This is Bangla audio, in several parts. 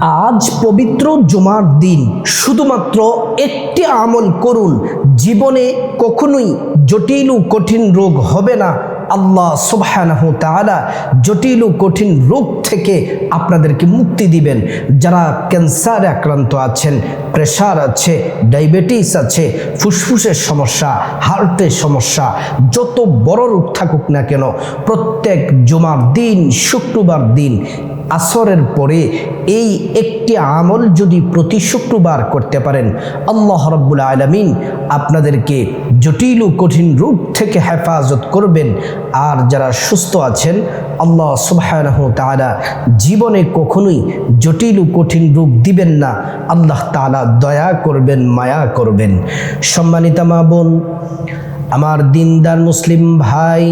আজ পবিত্র জুমার দিন। শুধুমাত্র একটি আমল করুন। জীবনে কখনোই জটিল ও কঠিন রোগ হবে না। আল্লাহ সুবহানাহু তাআলা জটিল ও কঠিন রোগ থেকে আপনাদেরকে মুক্তি দিবেন। যারা ক্যান্সারে আক্রান্ত আছেন প্রেশার আছে, ডায়াবেটিস আছে, ফুসফুসের সমস্যা, হার্টের সমস্যা, যত বড় রোগ থাকুক না কেন, প্রত্যেক জুমার দিন, শুক্রবার দিন, আসরের পরে এই একটি আমল যদি প্রতি শুক্রবার করতে পারেন, আল্লাহ রব্বুল আলমিন আপনাদেরকে জটিল ও কঠিন রূপ থেকে হেফাজত করবেন। আর যারা সুস্থ আছেন আল্লাহ সুবাহ তালা জীবনে কখনোই জটিল ও কঠিন রূপ দিবেন না। আল্লাহ তালা দয়া করবেন, মায়া করবেন। সম্মানিতা মা বোন, আমার দিনদার মুসলিম ভাই,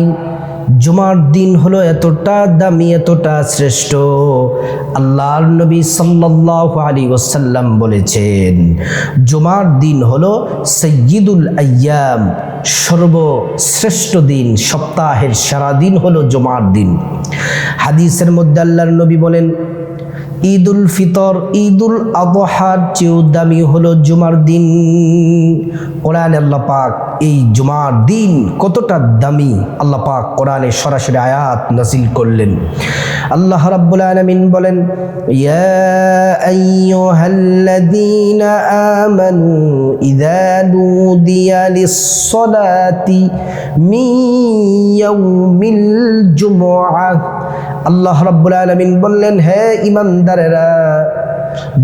জুমার দিন হলো এতটা দামি, এতটা শ্রেষ্ঠ। আল্লাহর নবী সাল্লাল্লাহু আলী ওসাল্লাম বলেছেন, জুমার দিন হলো সৈয়দুল আয়াম সর্বশ্রেষ্ঠ দিন সপ্তাহের সারা দিন হলো জমার দিন। হাদিসের মধ্যে আল্লাহর নবী বলেন ঈদুল ফিতর, ঈদুল আবহার চেয়েও দামি হলো জুমার দিন। কোরআন আল্লাহ পাক, এই জুমার দিন কতটা দামি? আল্লাহ পাক কোরআনে সরাসরি আয়াত নাসিল করলেন। আল্লাহ রাব্বুল আলামিন বলেন, ইয়া আইয়ুহাল্লাযীনা আমানু ইযা নুদিয়া লিস-সালাতি মিন ইয়াউমিল জুমআহ। আল্লাহ রাব্বুল আলামিন বললেন, হে ইমানদারেরা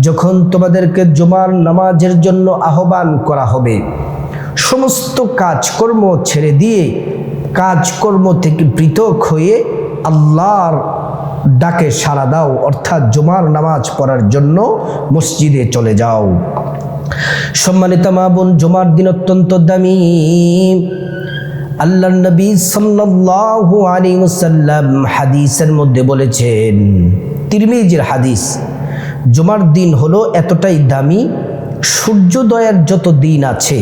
যখন তোমাদেরকে জুমার নামাজের জন্য আহ্বান করা হবে, সমস্ত কাজকর্ম ছেড়ে দিয়ে কাজকর্ম থেকে পৃথক হয়ে আল্লাহর ডাকে সাড়া দাও, অর্থাৎ জুমার নামাজ পড়ার জন্য মসজিদে চলে যাও। সম্মানিত মা বোন, জুমার দিন অত্যন্ত দামি। আল্লাহ নবী সাল্লাল্লাহু আলাইহি ওয়াসাল্লাম হাদিসের মধ্যে বলেছেন, তিরমিজির হাদিস, জুমার দিন হলো এতটাই দামি, সূর্যোদয়ের যত দিন আছে,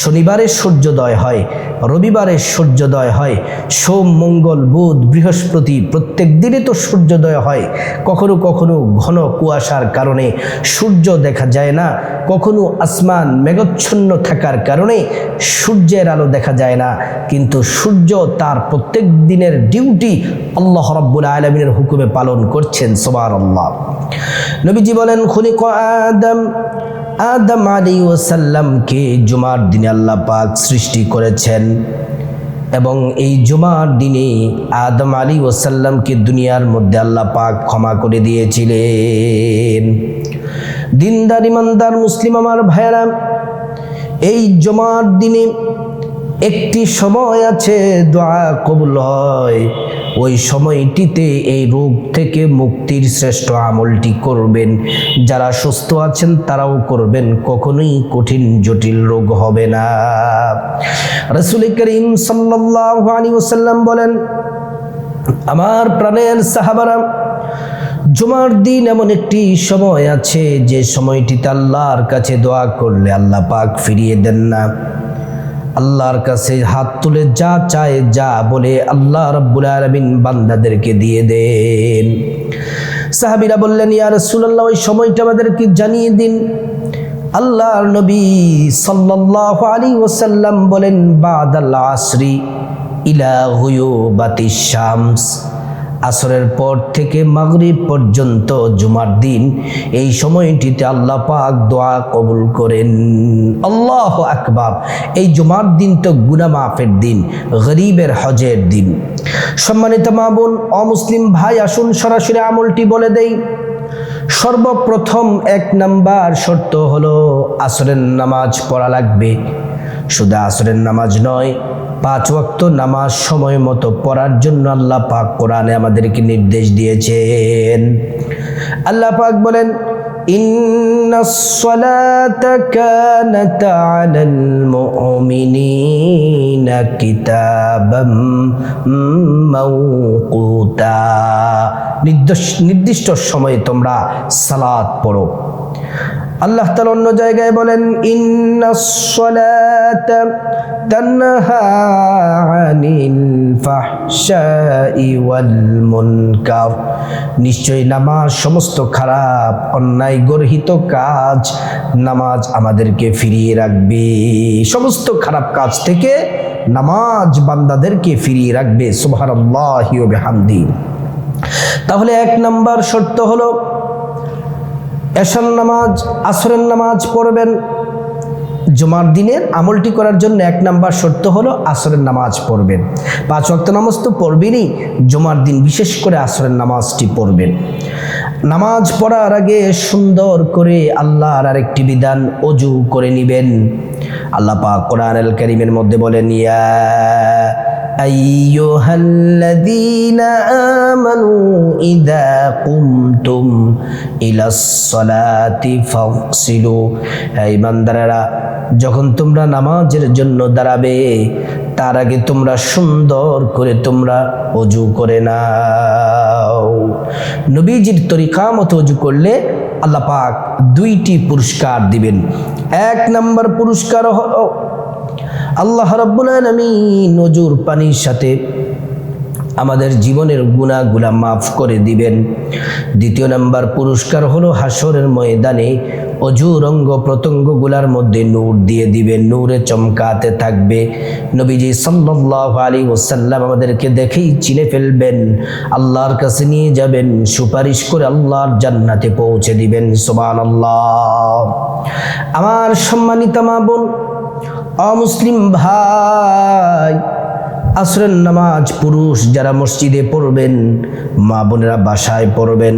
শনিবারে সূর্যোদয় হয় রবিবারে সূর্যোদয় হয়। সোম, মঙ্গল, বুধ, বৃহস্পতি প্রত্যেক দিনে তো সূর্যোদয় হয়। কখনো কখনো ঘন কুয়াশার কারণে সূর্য দেখা যায় না। কখনো আসমান মেঘচ্ছন্ন থাকার কারণে সূর্যের আলো দেখা যায় না। কিন্তু সূর্য তার প্রত্যেক দিনের ডিউটি আল্লাহ রব্বুল আলমিনের হুকুমে পালন করছেন। সোবার আল্লাহ নবীজি বলেন, খুলিক আদম আদম আলী ওসাল্লামকে জুমার দিনে আল্লাহ পাক সৃষ্টি করেছেন এবং এই জুমার দিনে আদম আলী ওসাল্লামকে দুনিয়ার মধ্যে আল্লাহ পাক ক্ষমা করে দিয়েছিলেন। দিনদার, ইমানদার, মুসলিম আমার ভাইয়েরা, এই জমার দিনে একটি সময় আছে দোয়া কবুল হয়। ওই সময়টিতে এই রোগ থেকে মুক্তির শ্রেষ্ঠ আমলটি করবেন। যারা সুস্থ আছেন, তারাও করবেন। কখনোই কঠিন, জটিল রোগ হবে না। রসুল করিম ওয়াসাল্লাম বলেন, আমার প্রাণের সাহাবারা, জুমার দিন এমন একটি সময় আছে যে সময়টিতে আল্লাহর কাছে দোয়া করলে আল্লাহ পাক ফিরিয়ে দেন না। আল্লাহর কাছে হাত তুলে যা চায় যা বলে আল্লাহ রব্বুল আলমিন বান্দাদেরকে দিয়ে দেন। সাহাবিরা বললেন, ইয়া রাসূলুল্লাহ, ওই সময়টা আমাদেরকে জানিয়ে দিন। আল্লাহর নবী সাল্লাল্লাহু আলাইহি ওয়াসাল্লাম বলেন, বাদাল আসরি ইলা হুয়ুবাতিশ শামস। আসরের পর থেকে মাগরিব পর্যন্ত জুমার দিন, এই সময়টিতে আল্লাহ পাক দোয়া কবুল করেন। আল্লাহ আকবার। এই জুমার দিন তো গুনা মাফের দিন, গরিবের হজের দিন। সম্মানিত মা বোন, অমুসলিম ভাই, আসুন সরাসরি আমলটি বলে দেই। সর্বপ্রথম এক নাম্বার শর্ত হলো, আসরের নামাজ পড়া লাগবে। শুধু আসরের নামাজ নয় পাঁচ ওয়াক্ত নামাজ সময় মতো পড়ার জন্য আল্লাহ পাক কোরআনে আমাদেরকে নির্দেশ দিয়েছেন আল্লাহ পাক বলেন إن الصلاة كانت على المؤمنين كتابا موقوتا নির্দিষ্ট সময়ে তোমরা সালাত পড়ো আল্লাহ তাআলা অন্য জায়গায় বলেন নিশ্চয়ই নামাজ সমস্ত খারাপ, অন্যায় গর্হিত কাজ নামাজ আমাদেরকে ফিরিয়ে রাখবে। সমস্ত খারাপ কাজ থেকে নামাজ বান্দাদেরকে ফিরিয়ে রাখবে। বিহামদি। তাহলে এক নাম্বার শর্ত হলো এশার নামাজ, আসরের নামাজ পড়বেন। জুমার দিনের আমলটি করার জন্য এক নাম্বার শর্ত হলো আসরের নামাজ পড়বেন। পাঁচ ওয়াক্ত নামাজ তো পড়বেনই, জুমার দিন বিশেষ করে আসরের নামাজটি পড়বেন। নামাজ পড়ার আগে সুন্দর করে আল্লাহর আরেকটি বিধান অজু করে নিবেন। আল্লাহ পাক কোরআন আল করিমের মধ্যে বলেন, ইয়া أيها الذين آمنوا إذا قمتم إلى الصلاة فاغسلوا এই বান্দারেরা যখন তোমরা নামাজের জন্য দাঁড়াবে তার আগে তোমরা সুন্দর করে তোমরা অজু করে নাও নবীজির তরিকা মতো অজু করলে আল্লাহ পাক দুইটি পুরস্কার দিবেন এক নাম্বার পুরস্কার হলো আল্লাহ রাব্বুল আলামিন নজুর পানির সাথে আমাদের জীবনের গুণাগুলা মাফ করে দিবেন। দ্বিতীয় নাম্বার পুরস্কার হলো হাসরের ময়দানে অজুর অঙ্গ প্রত্যঙ্গগুলার মধ্যে নূর দিয়ে দিবেন। নূরে চমকাতে থাকবে। নবীজি সাল্লাল্লাহু আলী ওসাল্লাম আমাদেরকে দেখেই চিনে ফেলবেন। আল্লাহর কাছে নিয়ে যাবেন, সুপারিশ করে আল্লাহর জান্নাতে পৌঁছে দিবেন। সোমান আল্লাহ আমার সম্মানিতা মা বোন অমুসলিম ভাই, আসরের নামাজ পুরুষ যারা মসজিদে পড়বেন, মা বোনেরা বাসায় পড়বেন,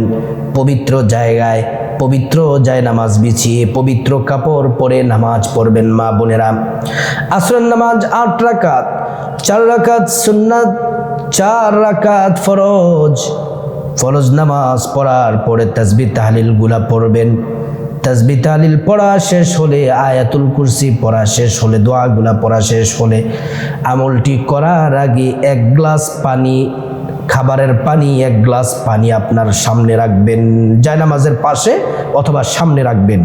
পবিত্র জায়গায়, পবিত্র যায় নামাজ বিছিয়ে, পবিত্র কাপড় পরে নামাজ পড়বেন মা বোনেরা। আসরের নামাজ আট রাকাত, চার রাকাত সুন্নাত, চার রাকাত ফরজ। ফরজ নামাজ পড়ার পরে তাসবি তাহলিলগুলা পড়বেন। তাসবি তালিল পড়া শেষ হলে, আয়াতুল কুরসি পড়া শেষ হলে, দোয়াগুলা পড়া শেষ হলে, আমলটি করার আগে এক গ্লাস পানি, খাবারের পানি এক গ্লাস পানি আপনার সামনে রাখবেন, জায়নামাজের পাশে অথবা সামনে রাখবেন।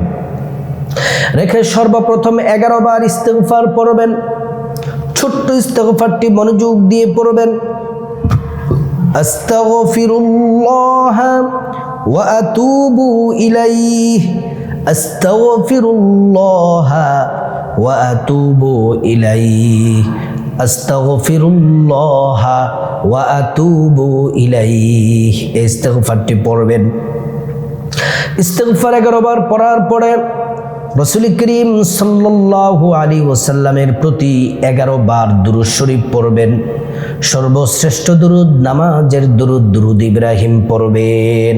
রেখে সর্বপ্রথম এগারো বার ইস্তেগফার পড়বেন, ছোট্ট ইস্তেগফারটি মনোযোগ দিয়ে পড়বেন। আস্তাগফিরুল্লাহ ওয়া আতুবু ইলাইহি। أستغفر الله وأتوب إليه أستغفر الله وأتوب إليه ইস্তেগফারটি পড়বেন ইস্তেগফার এগারো বার পড়ার পরে রসুল করিম সাল্লাল্লাহু আলী ওসাল্লামের প্রতি এগারো বার দুরুদ শরীফ পড়বেন সর্বশ্রেষ্ঠ দুরুদ নামাজের দুরুদ দুরুদ ইব্রাহিম পড়বেন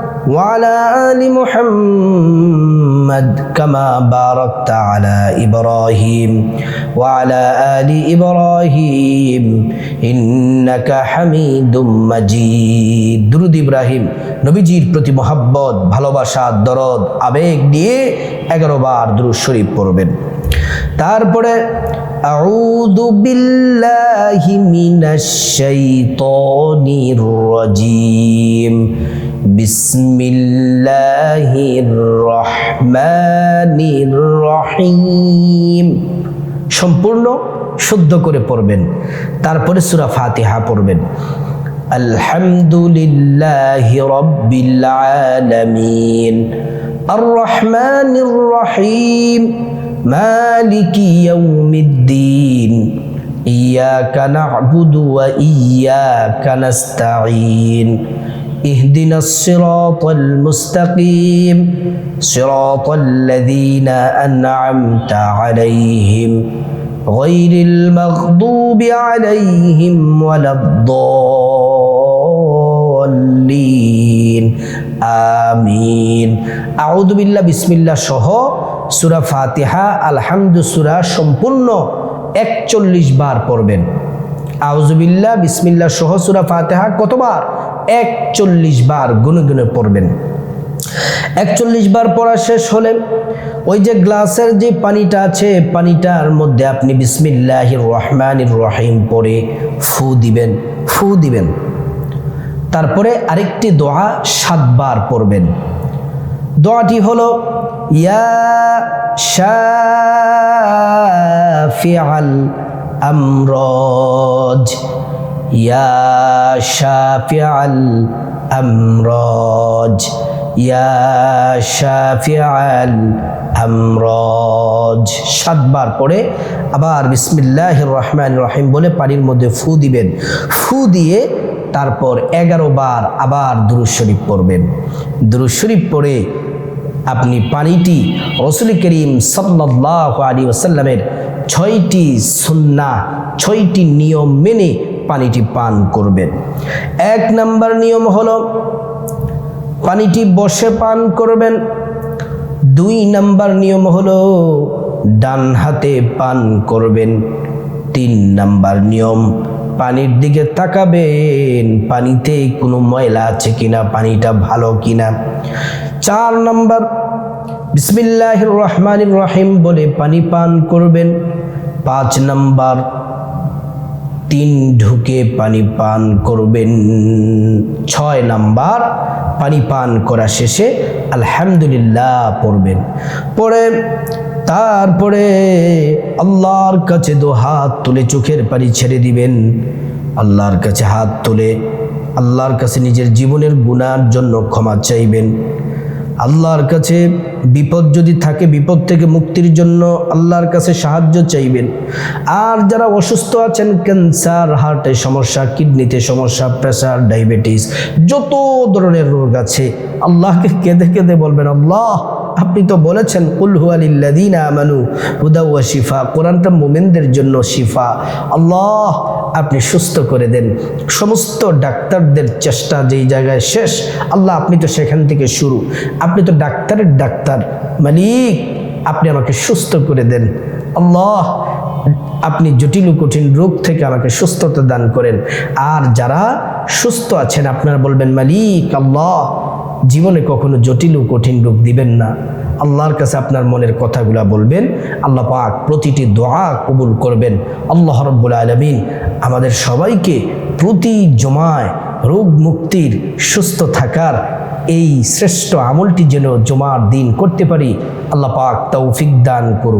وعلى ال محمد كما باركت على ابراهيم وعلى ال ابراهيم انك حميد مجيد درود ইব্রাহিম নবীজির প্রতি মোহাব্বত ভালোবাসা দরদ আবেগ নিয়ে এগারো বার দুরুদ শরীফ পড়বেন তারপরে أعوذ بالله من الشيطان الرجيم بسم الله الرحمن الرحيم সম্পূর্ণ শুদ্ধ করে পড়বেন তারপরে সূরা ফাতিহা পড়বেন আলহামদুলিল্লাহি রাব্বিল আলামিন আর রহমানির রহিম مالك يوم الدين إياك نعبد وإياك نستعين. اهدنا الصراط المستقيم صراط الذين أنعمت عليهم غير المغضوب عليهم ولا الضالين. آمين. أعوذ بالله بسم الله شهو সুরা ফাতিহা আলহামদু সুরা সম্পূর্ণ একচল্লিশ বার পড়বেন। আউজুবিল্লাহ বিসমিল্লা সহ সুরা ফাতেহা কতবার? একচল্লিশ বার গুনে গুনে পড়বেন। একচল্লিশ বার পড়া শেষ হলে ওই যে গ্লাসের যে পানিটা আছে, পানিটার মধ্যে আপনি বিসমিল্লাহ রহমান রহিম পরে ফু দিবেন ফু দিবেন। তারপরে আরেকটি দোয়া সাতবার পড়বেন। দোয়াটি হলো ইয়া শাফিআল আমরজ। ইয়া শাফিআল আমরজ। ইয়া শাফিআল আমরজ। সাতবার পরে আবার বিসমিল্লাহ রহমান রহিম বলে পানির মধ্যে ফু দিবেন। ফু দিয়ে তারপর এগারো বার আবার দুরুদ শরীফ পড়বেন। দুরুদ শরীফ পড়ে আপনি পানিটি রসুল করিম সাল্লাহ আলী ওসাল্লামের ছয়টি সুন্না, ছয়টি নিয়ম মেনে পানিটি পান করবেন। এক নাম্বার নিয়ম হল, পানিটি বসে পান করবেন। দুই নাম্বার নিয়ম হলো, ডান হাতে পান করবেন। তিন নাম্বার নিয়ম পানির দিকে তাকাবেন। পানিতে কোনো ময়লা আছে কিনা, পানিটা ভালো কিনা? চার নাম্বার বিসমিল্লাহ রহমান রহিম বলে পানি পান করবেন। পাঁচ নম্বর, তিন ঢুকে পানি পান করবেন। ছয় নাম্বার, পানি পান করা শেষে আলহামদুলিল্লাহ পড়বেন। পড়ে তারপরে আল্লাহর কাছে দু হাত তুলে চোখের পানি ছেড়ে দিবেন। আল্লাহর কাছে হাত তুলে আল্লাহর কাছে নিজের জীবনের গুণার জন্য ক্ষমা চাইবেন। আল্লাহর কাছে বিপদ যদি থাকে, বিপদ থেকে মুক্তির জন্য আল্লাহর কাছে সাহায্য চাইবেন। আর যারা অসুস্থ আছেন, ক্যান্সার, হার্টে সমস্যা, কিডনিতে সমস্যা প্রেশার ডায়াবেটিস, যত ধরনের রোগ আছে, আল্লাহকে কেঁদে কেঁদে বলবেন, আল্লাহ, আপনি তো বলেছেন কুলহু আলিল্লাদিন আমানু হুদা ওয়া শিফা কোরআনটা মোমেনদের জন্য শিফা। আল্লাহ, আপনি সুস্থ করে দেন। সমস্ত ডাক্তারদের চেষ্টা যেই জায়গায় শেষ, আল্লাহ আপনি তো সেখান থেকে শুরু। আপনি তো ডাক্তারের ডাক্তার। মালিক, আপনি আমাকে সুস্থ করে দেন। আল্লাহ, আপনি জটিল কঠিন রোগ থেকে আমাকে সুস্থতা দান করেন। আর যারা সুস্থ আছেন, আপনারা বলবেন, মালিক, আল্লাহ, জীবনে কখনো জটিল ও কঠিন রোগ দিবেন না। আল্লাহর কাছে আপনার মনের কথাগুলা বলবেন। আল্লাহ পাক প্রতিটি দোয়া কবুল করবেন। আল্লাহ রব্বুল আলমিন আমাদের সবাইকে প্রতি জমায় রোগ মুক্তির সুস্থ থাকার এই শ্রেষ্ঠ আমলটি যেন জমার দিন করতে পারি। আল্লাহ পাক তৌফিক দান করুন।